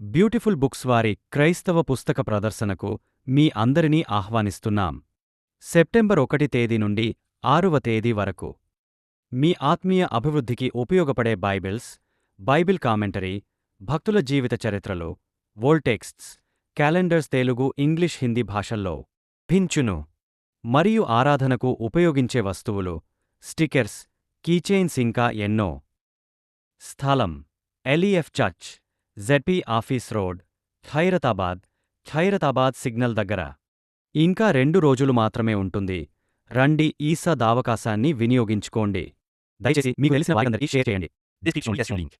Beautiful books వారి క్రైస్తవ పుస్తక ప్రదర్శనకు మీ అందరినీ ఆహ్వానిస్తున్నాం. సెప్టెంబర్ ఒకటి తేదీ నుండి ఆరువ తేదీ వరకు. మీ ఆత్మీయ అభివృద్ధికి ఉపయోగపడే బైబిల్స్ బైబిల్ కామెంటరీ భక్తుల జీవిత చరిత్రలు వోల్టెక్స్ట్స్ క్యాలెండర్స్ తెలుగు ఇంగ్లీష్ హిందీ భాషల్లో. భించును మరియు ఆరాధనకు ఉపయోగించే వస్తువులు స్టిక్కర్స్ కీచైన్స్ ఇంకా ఎన్నో. స్థలం ELF church. ZP office road Khairatabad Khairatabad signal దగ్గర. ఇంకా రెండు రోజులు మాత్రమే ఉంటుంది. రండి ఈసా దావకాశాన్ని వినియోగించుకోండి. దయచేసి మీకు తెలిసిన వారందరికీ షేర్ చేయండి. Description link.